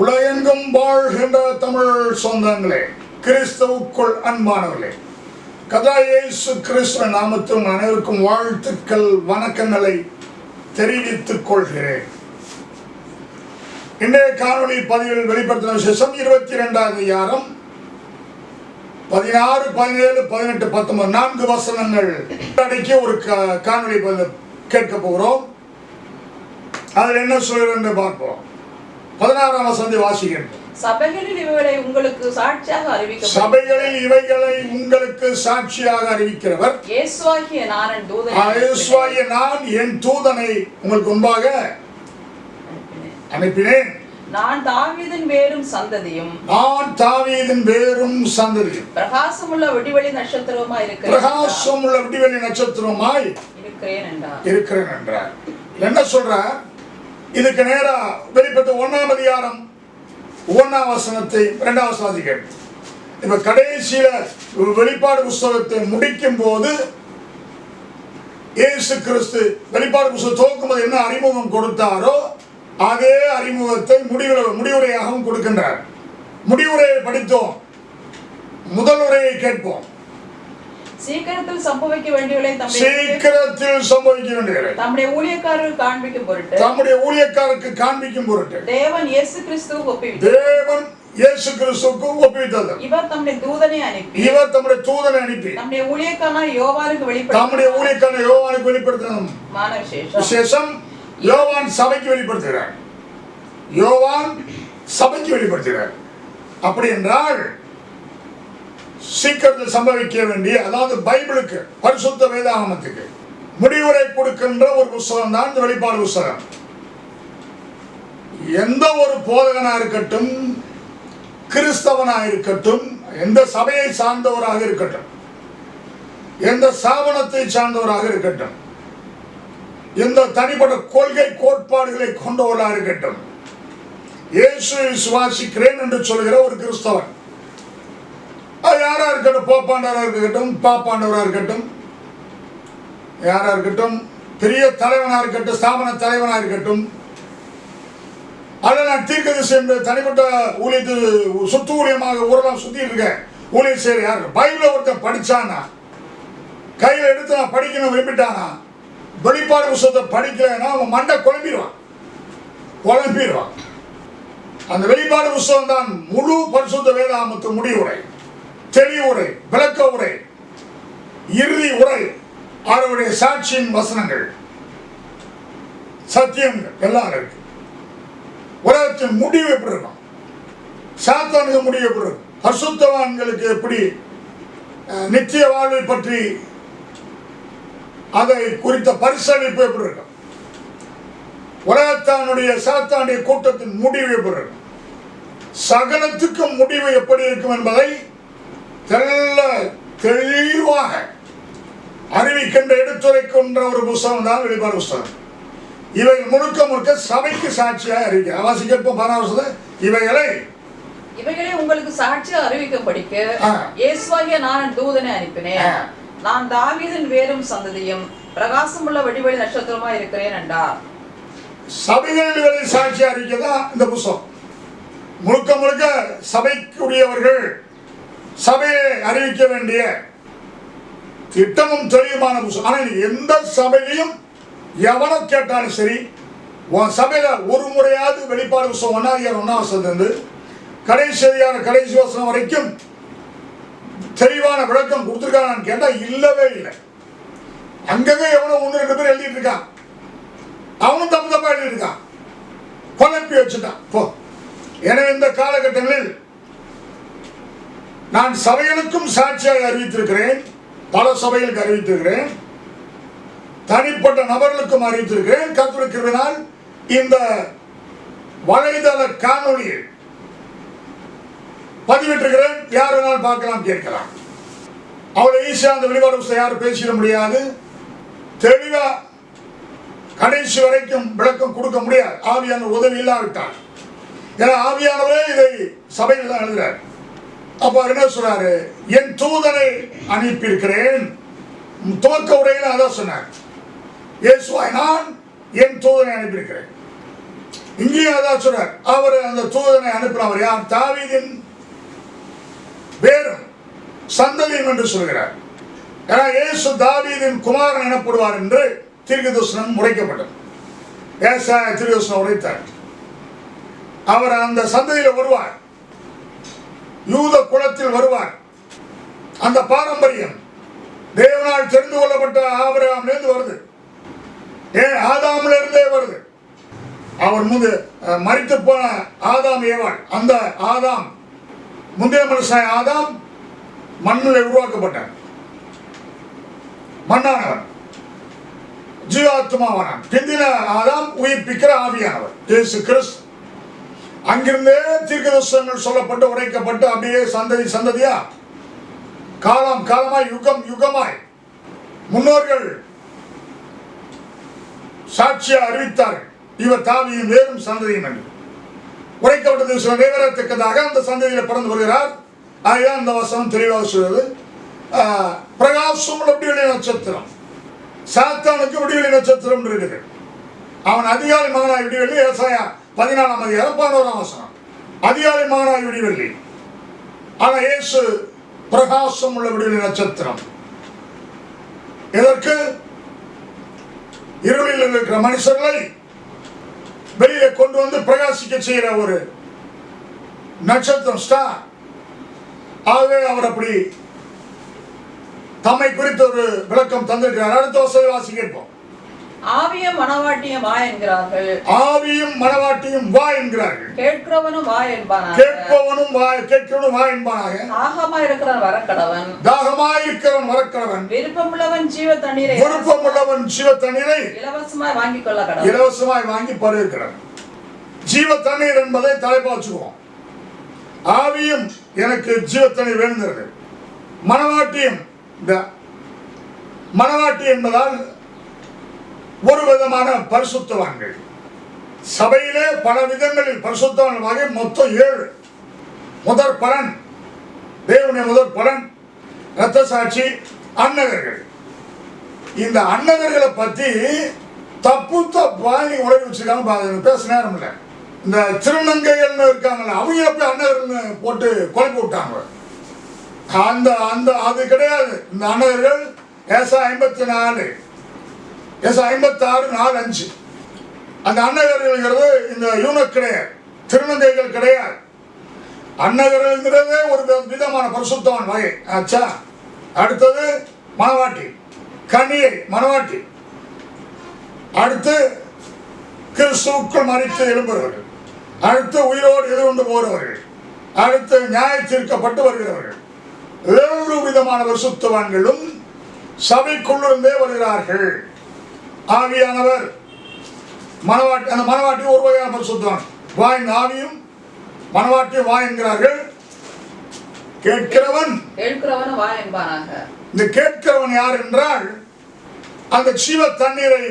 உலகெங்கும் வாழ்கின்ற தமிழ் சொந்தங்களே கிறிஸ்தவுக்குள் அன்பானவர்களே கதா இயேசு கிறிஸ்துவ நாமத்தும் அனைவருக்கும் வாழ்த்துக்கள் வணக்கங்களை தெரிவித்துக் கொள்கிறேன். இன்றைய காணொலி பதிவில் வெளிப்படுத்தின விசேஷம் இருபத்தி இரண்டாவது அதிகாரம் பதினாறு பதினேழு பதினெட்டு பத்தொன்பது நான்கு வசனங்கள். அடக்கிய ஒரு கா- கேட்க போகிறோம். அதில் என்ன சொல்கிறேன் என்று பார்ப்போம். பதினாறாம் வசந்தி வாசிக்கின்றோம். சபைகளில் இவைகளை உங்களுக்கு சாட்சியாக அறிவிக்கப்படும். சபைகளில் இவைகளை உங்களுக்கு சாட்சியாக அறிவிக்கிறவர். இயேசுவாகிய நான் என் தூதனை இயேசுவாகிய நான் என் தூதனை உங்களுக்கு முன்பாக அனுப்பினேன். நான் தாவீதின் வேரும் சந்ததியும். நான் தாவீதின் வேறும் சந்ததியும். பிரகாசமுள்ள விடிவெளி நட்சத்திரமா இருக்கிறேன் பிரகாசம் உள்ள விடிவெளி நட்சத்திரமாய் இருக்கிறேன் என்றார். இருக்கிறேன் என்றார். என்ன சொல்றார்? இதுக்கு நேரா வெளிப்பட்ட ஒன்னாம் அதிகாரம் ஒன்னாம் வசனத்தை இரண்டாம் வசனத்தை இப்ப கடைசியில வெளிப்பாடு புஸ்தகத்தை முடிக்கும் போது இயேசு கிறிஸ்து வெளிப்பாடு புஸ்தகம் துவக்கும் போது என்ன அறிமுகம் கொடுத்தாரோ அதே அறிமுகத்தை முடிவுரை முடிவுரையாகவும் கொடுக்கின்றார். முடிவுரையை படித்தோம். முதல் உரையை கேட்போம். சீக்கிரத்தில் சம்பவிக்க வேண்டியவளை சீக்கிரத்தில் சம்பவிக்க வேண்டியது தம்முடைய ஊழியக்காரர்கள் காண்பிக்கும் பொருட்டு தம்முடைய ஊழியக்காரருக்கு காண்பிக்கும் பொருட்டு. தேவன் இயேசு கிறிஸ்துவுக்கு ஒப்புவித்தார். தேவன் இயேசு கிறிஸ்துவுக்கு ஒப்புவித்தது. இவர் தம்முடைய தூதனை அனுப்பி இவர் தம்முடைய தூதனை அனுப்பி. நம்முடைய ஊழியக்காரனான யோவானுக்கு தம்முடைய வெளிப்படுத்த ஊழியக்கான யோவானுக்கு விசேஷம். விசேஷம் யோவான் சபைக்கு வெளிப்படுத்துகிறார் யோவான் சபைக்கு வெளிப்படுத்துகிறார் அப்படி என்றால் சீக்கிரத்தில் சம்பவிக்க வேண்டிய அதாவது பைபிளுக்கு பரிசுத்த வேதாகமத்துக்கு முடிவுரை கொடுக்கின்ற ஒரு புஸ்தகம் தான் இந்த வெளிப்பாடு புஸ்தகம். எந்த ஒரு போதகனா இருக்கட்டும் கிறிஸ்தவனா இருக்கட்டும் எந்த சபையை சார்ந்தவராக இருக்கட்டும் எந்த ஸ்தாபனத்தை சார்ந்தவராக இருக்கட்டும் எந்த தனிப்பட்ட கொள்கை கோட்பாடுகளை கொண்டவராக இருக்கட்டும் இயேசு விசுவாசிக்கிறேன் என்று சொல்கிற ஒரு கிறிஸ்தவன் யாரா இருக்கட்டும் போப்பாண்டவராக இருக்கட்டும் பாப்பாண்டவராக இருக்கட்டும். யாரா இருக்கட்டும் பெரிய தலைவனாக இருக்கட்டும் ஸ்தாபன தலைவனாக இருக்கட்டும். அதில் நான் தீர்க்கதரிசி என்ற தனிப்பட்ட ஊழியத்து சுத்து ஊழியமாக ஊரெல்லாம் சுத்தி இருக்கேன் ஊழியர் செய்கிற யார்? பைபிளை ஒருத்தன் படிச்சானா கையில் எடுத்து நான் படிக்கணும் விரும்பிட்டானா வெளிப்பாடு புத்தகத்தை படிக்கலைன்னா அவன் மண்டை குழம்பிடுவான். குழம்பிடுவான். அந்த வெளிப்பாடு புஸ்தகம் தான் முழு பரிசுத்த வேதாமத்து முடிவுரை. தெளி உரை விளக்க உரை இறுதி உரை அவருடைய சாட்சியின் வசனங்கள் சத்தியம் எல்லாம் இருக்கு. உலகத்தின் முடிவு எப்படி இருக்கும்? சாத்தானுக்கு முடிவு எப்படி இருக்கும்? அசுத்தவான்களுக்கு எப்படி நித்திய வாழ்வை பற்றி அதை குறித்த பரிசளிப்பு எப்படி இருக்கும்? உலகத்தானுடைய சாத்தானுடைய கூட்டத்தின் முடிவு எப்படி இருக்கும்? சகலத்துக்கும் முடிவு எப்படி இருக்கும் என்பதை தெல்ல தெளிவாக அறிவிக்கின்ற எடுத்துரைக்கின்ற ஒரு புஸ்தகம் தான் வெளிப்பாடு புஸ்தகம். இவை முழுக்க முழுக்க சபைக்கு சாட்சியாக அறிவிக்க வாசிக்கப்போ பராமரிசது இவைகளை இவைகளை உங்களுக்கு சாட்சியாக அறிவிக்கப்படிக்க ஆ. இயேசுவாகிய நான் தூதனை அனுப்பினேன். நான் தாவீதின் வேரும் சந்ததியும் பிரகாசமுள்ள வடிவெளி நட்சத்திரமா இருக்கிறேன் என்றார். சபைகளில் சாட்சி அறிக்கை தான் இந்த புஸ்தகம். முழுக்க முழுக்க சபைக்குரியவர்கள் சபையை அறிவிக்க வேண்டிய திட்டமும் தெளிவுமான ஆனால் எந்த சபையிலையும் எவனை கேட்டாலும் சரி உன் சபையில் ஒரு முறையாவது வெளிப்பாடு புஸ்தகம் ஒன்னாவது ஒன்னாம் கடைசி அதிகாரம் கடைசி வசனம் வரைக்கும் தெளிவான விளக்கம் கொடுத்துருக்கானான்னு கேட்டால் இல்லவே இல்லை. அங்கங்கே எவனோ ஒன்று ரெண்டு பேர் எழுதிட்டு இருக்கான். அவனும் தப்பு தப்பாக எழுதிட்டு இருக்கான். குழப்பி வச்சுட்டான். போ. எனவே இந்த காலகட்டங்களில் நான் சபைகளுக்கும் சாட்சியாக அறிவித்திருக்கிறேன். பல சபைகளுக்கு அறிவித்திருக்கிறேன். தனிப்பட்ட நபர்களுக்கும் அறிவித்திருக்கிறேன். கத்திருக்கிறதுனால் இந்த வலைதள காணொளியில் பதிவிட்டிருக்கிறேன். யார் வேணாலும் பார்க்கலாம் கேட்கலாம். அவ்வளோ ஈஸியாக அந்த வெளிப்பாடு யாரும் பேசிட முடியாது. தெளிவா கடைசி வரைக்கும் விளக்கம் கொடுக்க முடியாது. ஆவியான உதவி இல்லாவிட்டால். ஏன்னா ஆவியானவரே இதை சபையில் தான் எழுதுறார். அப்போ என்ன சொல்றாரு என் தூதனை அனுப்பியிருக்கிறேன். துவக்க உரையில் அதான் சொன்னார். இயேசுவாய் நான் என் தூதனை அனுப்பியிருக்கிறேன். இங்கேயும் அதான் சொன்னார். அவர் அந்த தூதனை அனுப்பினவர் யார்? தாவீதின் வேறும் சந்ததியும் என்று சொல்கிறார். ஏன்னா இயேசு தாவீதின் குமாரன் எனப்படுவார் என்று தீர்க்கதர்சனம் உரைக்கப்பட்டது. ஏசாய தீர்க்கதர்சனம் உரைத்தார். அவர் அந்த சந்ததியில் வருவார். யூத குலத்தில் வருவார். அந்த பாரம்பரியம் தேவனால் தெரிந்து கொள்ளப்பட்ட ஆபிரகாமிலிருந்து வருது. ஏன் ஆதாமில் இருந்தே வருது. அவர் முந்து மறித்து போன ஆதாம் ஏவாள். அந்த ஆதாம் முந்தைய மனுஷன் ஆதாம் மண்ணில் உருவாக்கப்பட்டார் மண்ணானவர் ஜீவாத்மாவானான். பிந்தின ஆதாம் உயிர்ப்பிக்கிற ஆவியானவர். இயேசு கிறிஸ்து. அங்கிருந்தே தீர்க்கதர்சனங்கள் சொல்லப்பட்டு உரைக்கப்பட்டு அப்படியே சந்ததி சந்ததியா? காலம் காலமாய் யுகம் யுகமாய். முன்னோர்கள் சாட்சியா அறிவித்தார்கள். இவர் தாவியும் வேறும் சந்ததியும் என்று. உரைக்கப்பட்டது சில நிறைவேறத்தக்கதாக அந்த சந்ததியில பிறந்து வருகிறார். அதுதான் இந்த வசனம் தெளிவாக சொல்வது பிரகாசம் உள்ள விடிவெளி நட்சத்திரம். சாத்தானுக்கு விடிவெளி நட்சத்திரம் இருக்குது. அவன் அதிகாரி மகனாய் விடிவெள்ளி விவசாயம் பதினாலாம் அதிகாரம் பதினோராம் வசனம். அதிகாலை மகனாய் விடிவெள்ளி. ஆனா இயேசு பிரகாசம் உள்ள விடுதலை நட்சத்திரம். எதற்கு? இருளில் இருக்கிற மனுஷர்களை வெளியே கொண்டு வந்து பிரகாசிக்க செய்கிற ஒரு நட்சத்திரம் ஸ்டார் ஆகவே அவர் அப்படி தம்மை குறித்த ஒரு விளக்கம் தந்திருக்கிறார். அடுத்த வசதி வாசி கேட்போம். ஆவியும் மனவாட்டியும் வா என்கிறார்கள். ஆவியும் மனவாட்டியும் வா என்கிறார்கள். கேட்கிறவனும் வா என்பானாக. கேட்பவனும் வா கேட்கிறவனும் வா என்பானாக. தாகமா இருக்கிறவன் வரக்கடவன். தாகமாயிருக்கிறவன் வரக்கிறவன் விருப்பமுள்ளவன் ஜீவ தண்ணீரை விருப்பம் உள்ளவன் ஜீவ தண்ணீரை இலவசமாய் வாங்கிக் கொள்ள கடவன். இலவசமாய் வாங்கி பருகிறான் ஜீவ தண்ணீர் என்பதை தலைப்பா வச்சுக்குவோம் ஆவியும் எனக்கு ஜீவ தண்ணீர் வேணுங்கிறது மனவாட்டியம் இந்த மனவாட்டி என்பதால் ஒரு விதமான பரிசுத்தவான்கள். சபையிலே பல விதங்களில் பரிசுத்தவான் வகை மொத்தம் ஏழு. முதற் பலன் தேவனுடைய முதற் பலன் இரத்த சாட்சி அன்னகர்கள் இந்த அன்னகர்களை பத்தி தப்பு தப்பா நீ உலக வச்சிருக்காங்க பாருங்க பேச நேரம் இல்லை. இந்த திருநங்கைகள்னு இருக்காங்கல்ல அவங்கள போய் அன்னகர்னு போட்டு குழப்பி விட்டாங்க அந்த அந்த அது கிடையாது. இந்த அன்னகர்கள் ஏசா ஐம்பத்தி நாலு. எஸ் ஐம்பத்தாறு நாலு அஞ்சு. அந்த அன்னகர்கள்ங்கிறது இந்த யூனக் கிடையாது. திருநங்கைகள் கிடையாது. அன்னகர்கள்ங்கிறதே ஒரு விதமான பரிசுத்தவான் வகை. ஆச்சா? அடுத்தது மணவாட்டி கனியை மணவாட்டி அடுத்து கிறிஸ்துவுக்குள் மறித்து எழும்புகிறவர்கள். அடுத்து உயிரோடு எதிர்கொண்டு போகிறவர்கள். அடுத்து நியாய தீர்க்கப்பட்டு வருகிறவர்கள். ஏழு விதமான பரிசுத்தவான்களும் சபைக்குள்ளிருந்தே வருகிறார்கள். ஆவியானவர். மணவாட்டி அந்த மணவாட்டி ஒரு வகையான பரிசுத்தவான் வாயின் ஆவியும் மணவாட்டியும் வா என்கிறார்கள். கேட்கிறவன் இந்த கேட்கிறவன் யார் என்றால் அந்த ஜீவ தண்ணீரை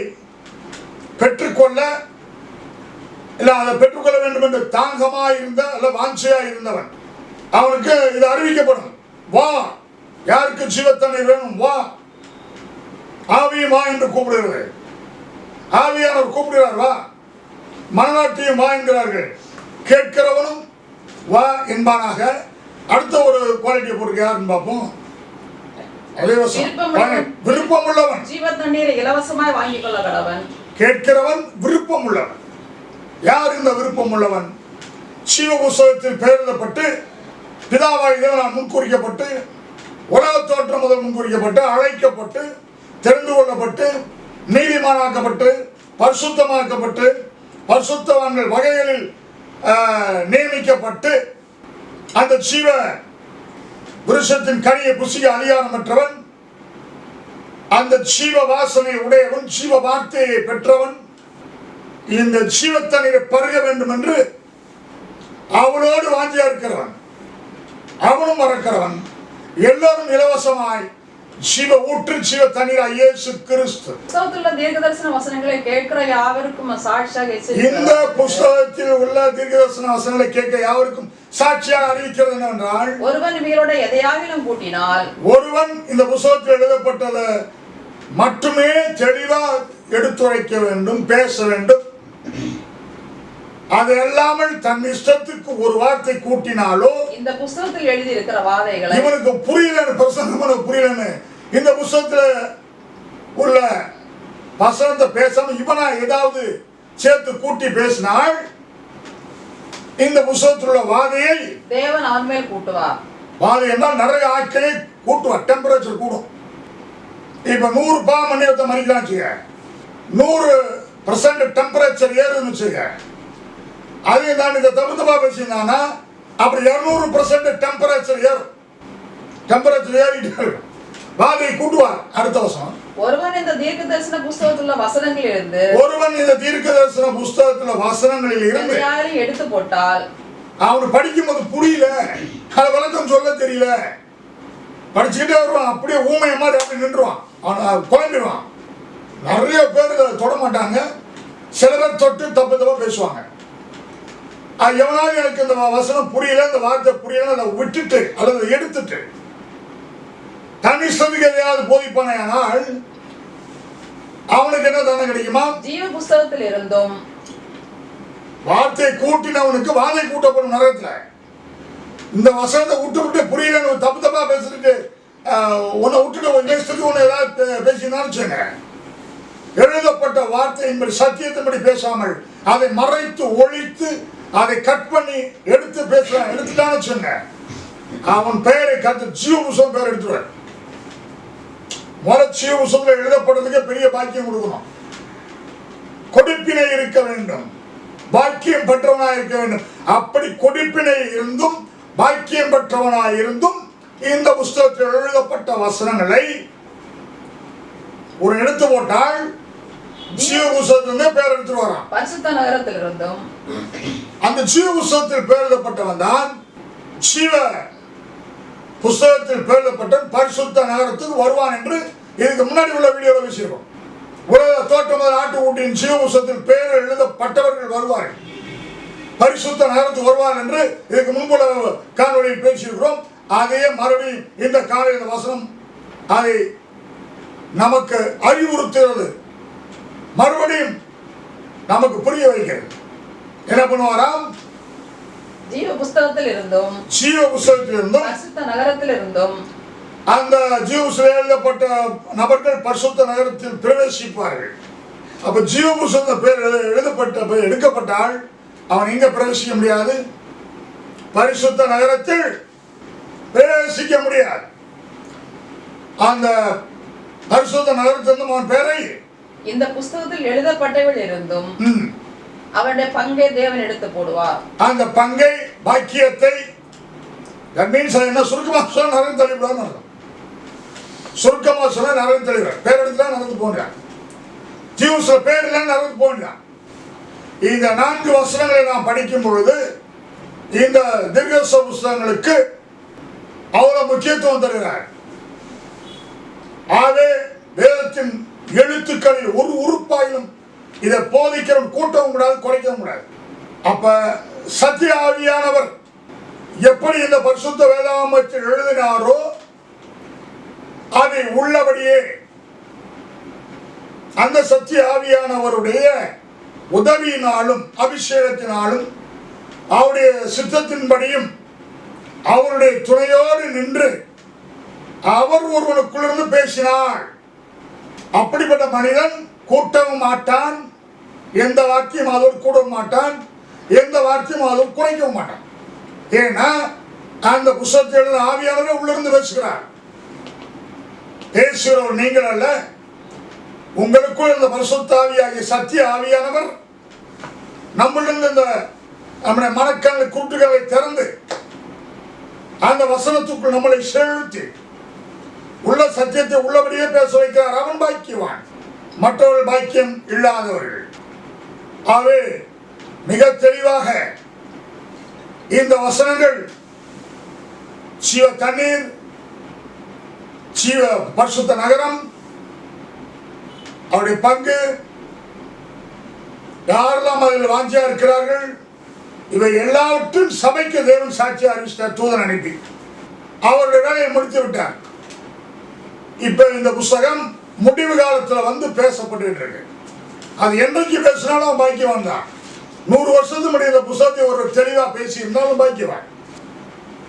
பெற்றுக்கொள்ள இல்ல அதை பெற்றுக்கொள்ள வேண்டும் என்று தாங்கமாய் இருந்த அல்ல வாஞ்சையா இருந்தவன். அவனுக்கு இது அறிவிக்கப்படும். வா யாருக்கு ஜீவ தண்ணீர் வேணும்? வா. ஆவியும் வா என்று கூப்பிடுகிறது. ஆவியானவர் கூப்பிடுகிறார் வா. மனநாட்டியும் வா என்கிறார்கள். கேட்கிறவனும் வா என்பானாக. அடுத்த ஒரு குவாலிட்டியை பொறுக்க யாருன்னு பார்ப்போம். விருப்பமுள்ளவன். விருப்பமுள்ளவன். ஜீவ தண்ணீரை இலவசமாய் வாங்கிக் கொள்ள கடவன். கேட்கிறவன் விருப்பம் உள்ளவன் யார் இந்த விருப்பம் உள்ளவன் சிவ புஸ்தகத்தில் பெயரிடப்பட்டு பிதாவாய் தேவனால் முன்குறிக்கப்பட்டு உலக தோற்றம் முதல் முன்குறிக்கப்பட்டு அழைக்கப்பட்டு தெரிந்து கொள்ளப்பட்டு நீதிமானாக்கப்பட்டு பரிசுத்தமாக்கப்பட்டு பரிசுத்தவான்கள் வகைகளில் நியமிக்கப்பட்டு அந்த ஜீவ புருஷத்தின் கனியை புசிய அதிகாரமற்றவன் அந்த ஜீவ வாசனை உடையவன் ஜீவ வார்த்தையை பெற்றவன் இந்த ஜீவத்தண்ணீரை பருக வேண்டும் என்று அவனோடு வாஞ்சியா இருக்கிறவன் அவனும் மறக்கிறவன் எல்லோரும் இலவசமாய் ஜீவ ஊற்று ஜீவ தண்ணீர் இயேசு கிறிஸ்து புத்தகத்துள்ள தீர்க்கதரிசன வசனங்களை கேட்கிற யாவருக்கும் சாட்சியாக இந்த. புஸ்தகத்தில் உள்ள தீர்க்கதர்சன வசனங்களை கேட்க யாவருக்கும் சாட்சியாக அறிவிக்கிறது என்னவென்றால் ஒருவன் இவரோட எதையாகிலும் கூட்டினால் ஒருவன் இந்த புஸ்தகத்தில் எழுதப்பட்டதை மட்டுமே தெளிவா எடுத்துரைக்க வேண்டும் பேச வேண்டும் அது அல்லாமல் தன் இஷ்டத்துக்கு ஒரு வார்த்தை கூட்டினாலோ இந்த புஸ்தகத்தில் எழுதியிருக்கிற வாதைகளை இவனுக்கு புரியலன்னு பிரசங்கம் எனக்கு புரியலன்னு இந்த புஸ்தகத்துல உள்ள வசனத்தை பேசாம இவனா ஏதாவது சேர்த்து கூட்டி பேசினால் இந்த புஸ்தகத்தில் உள்ள வாதையை தேவன் மேல் கூட்டுவார். வாதை என்றால் நிறைய ஆட்களே கூட்டுவார் டெம்பரேச்சர் கூடும். இப்ப நூறு பா மணி வச்ச மணிக்கலாம் நூறு பர்சன்ட் டெம்பரேச்சர் ஏறுன்னு வச்சுக்க. அதே நான் இதை தகுந்தமா பேசியிருந்தானா அப்படி இருநூறு பர்சன்ட் டெம்பரேச்சர் ஏறும் டெம்பரேச்சர் ஏறிட்டு இருக்கும். வாதையை கூட்டுவார். அடுத்த வருஷம் ஒருவன் இந்த தீர்க்க தரிசன புஸ்தகத்தில் வசனங்களில் இருந்து ஒருவன் இந்த தீர்க்க தரிசன புஸ்தகத்துல வசனங்களில் இருந்து எதையாவது எடுத்து போட்டால் அவன் படிக்கும்போது புரியல. அதை விளக்கம் சொல்ல தெரியல. படிச்சுக்கிட்டே வருவான். அப்படியே ஊமைய மாதிரி அப்படி நின்றுவான். அவன் குழம்பிடுவான் நிறைய பேர் தொட மாட்டாங்க. சில பேர் தொட்டு தப்பு தப்பா பேசுவாங்க. எவனாவது எனக்கு இந்த வசனம் புரியல இந்த வார்த்தை புரியல அதை விட்டுட்டு அல்லது எடுத்துட்டு தன் இஷ்டத்துக்கு எதையாவது போதிப்பானால் அவனுக்கு என்ன தண்டனை கிடைக்குமா? ஜீவ புஸ்தகத்தில் இருந்தும் வார்த்தை கூட்டினவனுக்கு வாதை கூட்டப்படும் நரகத்துல. இந்த வசனத்தை விட்டு விட்டு புரியலன்னு தப்பு தப்பா பேசிட்டு உன்னை விட்டுட்டு உன் இஷ்டத்துக்கு உன்னை ஏதாவது பேசினான்னு வச்சுங்க எழுதப்பட்ட வார்த்தையின்படி சத்தியத்தின்படி பேசாமல் அதை மறைத்து ஒழித்து அதை கட் பண்ணி எடுத்து பேசுறான். எடுத்துட்டான்னு சொன்னேன் அவன் பெயரை கத்து ஜீவபுசம் பேர் எடுத்துருவேன். முதல் ஜீவ எழுதப்படுறதுக்கே எழுதப்படுறதுக்கு பெரிய பாக்கியம் கொடுக்கணும். கொடுப்பினை இருக்க வேண்டும். பாக்கியம் பெற்றவனாய் இருக்க வேண்டும். அப்படி கொடுப்பினை இருந்தும் பாக்கியம் பெற்றவனாய் இருந்தும் இந்த புஸ்தகத்தில் எழுதப்பட்ட வசனங்களை ஒரு எடுத்து போட்டால் ஜீவ புஸ்தகத்திலிருந்து பேர் எடுத்துட்டு வரான். பரிசுத்த நகரத்தில் இருந்தும் அந்த ஜீவ புஸ்தகத்தில் பேர் எழுதப்பட்டவன் தான் ஜீவ புஸ்தகத்தில் பேர் எழுதப்பட்டவன் பரிசுத்த நகரத்துக்கு வருவான் என்று இதுக்கு முன்னாடி உள்ள வீடியோவில் பேசியிருக்கோம். உலக தோட்டம் ஆட்டுக்குட்டியின் ஜீவ புஸ்தகத்தில் பேர் எழுதப்பட்டவர்கள் வருவார்கள். பரிசுத்த நகரத்துக்கு வருவார் என்று இதுக்கு முன்புள்ள காணொலியில் பேசியிருக்கிறோம். அதையே மறுபடியும் இந்த காலையில் வசனம் அதை நமக்கு அறிவுறுத்துகிறது. மறுபடியும் நமக்கு புரிய வைக்கிறது என்ன பண்ணுவாராம்? ஜீவ புஸ்தகத்தில் இருந்தும் ஜீவ புஸ்தகத்திலிருந்தும் பரிசுத்த நகரத்தில் இருந்தும் அந்த ஜீவசில் எழுதப்பட்ட நபர்கள் பரிசுத்த நகரத்தில் பிரவேசிப்பார்கள். அப்ப ஜீவ புஸ்தக பேர் எழுத- எழுதப்பட்ட எடுக்கப்பட்டால் அவன் எங்க பிரவேசிக்க முடியாது? பரிசுத்த நகரத்தில் பிரவேசிக்க முடியாது. அந்த பரிசுத்த நகரத்திலிருந்து அவன் பேரை இந்த புஸ்தகத்தில் எழுதப்பட்டவள் இருந்தும் ம், அவனுடைய பங்கை தேவன் எடுத்து போடுவார். அந்த பங்கை பாக்கியத்தை அது என்ன? சுருக்கமா சொன்னா நரகம் தள்ளிவிடான்னு அர்த்தம். சுருக்கமா சொன்னா நரகம் தள்ளிவிடார் பேர் எடுத்துட்டா நடந்து போன்றான் ஜீவஸ்ல பேர் இல்லை நடந்து போன்றான் இந்த நான்கு வசனங்களை நாம் படிக்கும் பொழுது இந்த தீர்க்கச புஸ்தகங்களுக்கு அவ்வளவு முக்கியத்துவம் தருகிறார். ஆகவே வேதத்தின் எழுத்துக்களில் ஒரு உறுப்பாயிலும் இதை போதிக்கிறவன் கூட்டவும் கூடாது குறைக்கவும் கூடாது. அப்ப சத்திய ஆவியானவர் எப்படி இந்த பரிசுத்த வேதாமத்தில் எழுதினாரோ அதை உள்ளபடியே அந்த சத்திய ஆவியானவருடைய உதவியினாலும் அபிஷேகத்தினாலும் அவருடைய சித்தத்தின்படியும் அவருடைய துணையோடு நின்று அவர் ஒருவனுக்குள்ளிருந்து பேசினாள் அப்படிப்பட்ட மனிதன் கூட்டவும் மாட்டான் எந்த வாக்கியம் அதோடு கூடவும் மாட்டான் எந்த வாக்கியம் அதோடு குறைக்கவும் மாட்டான். ஏன்னா அந்த புஸ்தகத்தில் எழுத உள்ளிருந்து பேசுகிறார். பேசுகிறவர் நீங்கள் அல்ல உங்களுக்குள் இந்த பரிசுத்த ஆவியாகிய சத்திய ஆவியானவர் நம்மளிருந்து இந்த நம்முடைய மனக்கண்ணு கூட்டுகளை திறந்து அந்த வசனத்துக்குள் நம்மளை செலுத்தி உள்ள சத்தியத்தை உள்ளபடியே பேச வைக்கிறார் அவன் பாக்கியவான். மற்றவர்கள் பாக்கியம் இல்லாதவர்கள். ஆகவே மிக தெளிவாக இந்த வசனங்கள் சிவ தண்ணீர் சிவ பரிசுத்த நகரம் அவருடைய பங்கு யாரெல்லாம் அதில் வாஞ்சியா இருக்கிறார்கள் இவை எல்லாவற்றும் சபைக்கு தேவன் சாட்சி அறிவிச்சிட்டார் தூதன் அனுப்பி. அவருடைய வேலையை முடித்து விட்டார் இப்ப இந்த புஸ்தகம் முடிவு காலத்துல வந்து பேசப்பட்டு இருக்கு. அது என்றைக்கு பேசினாலும் பாக்கியவன் தான். நூறு வருஷத்துக்கு முன்னாடி இந்த புஸ்தகத்தை ஒரு தெளிவா பேசியிருந்தாலும் பாக்கியவன்.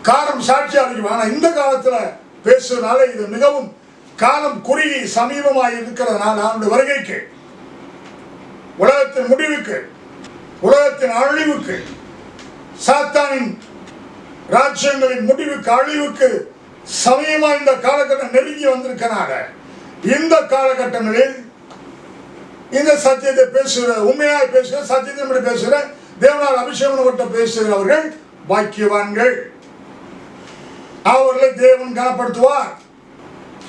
காலம் சாட்சி அளிக்கும். ஆனா இந்த காலத்துல பேசுறதுனால இது மிகவும் காலம் குறுகி சமீபமாக இருக்கிறதுனால அவனுடைய வருகைக்கு உலகத்தின் முடிவுக்கு உலகத்தின் அழிவுக்கு சாத்தானின் ராஜ்யங்களின் முடிவுக்கு அழிவுக்கு சமயமா இந்த காலகட்டம் நெருங்கி வந்திருக்கனால இந்த காலகட்டங்களில் இந்த சத்தியத்தை பேசுகிற உண்மையாக பேசுகிற சத்தியத்தை பேசுகிற தேவனால் அபிஷேகம் கொட்ட பேசுகிறவர்கள் பாக்கியவான்கள். அவர்களை தேவன் கனப்படுத்துவார்.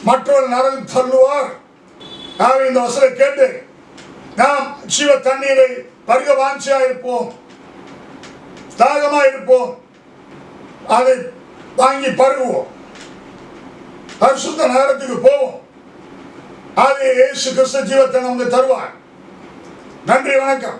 மற்றவர்கள் நரகு தள்ளுவார். ஆகவே இந்த வசனம் கேட்டு நாம் சிவ தண்ணீரை பருக வாஞ்சியா இருப்போம். தாகமா இருப்போம். அதை வாங்கி பருகுவோம். பரிசுத்த நகரத்துக்கு போவோம். அது இயேசு கிறிஸ்து ஜீவத்தை நமக்கு தருவார். நன்றி வணக்கம்.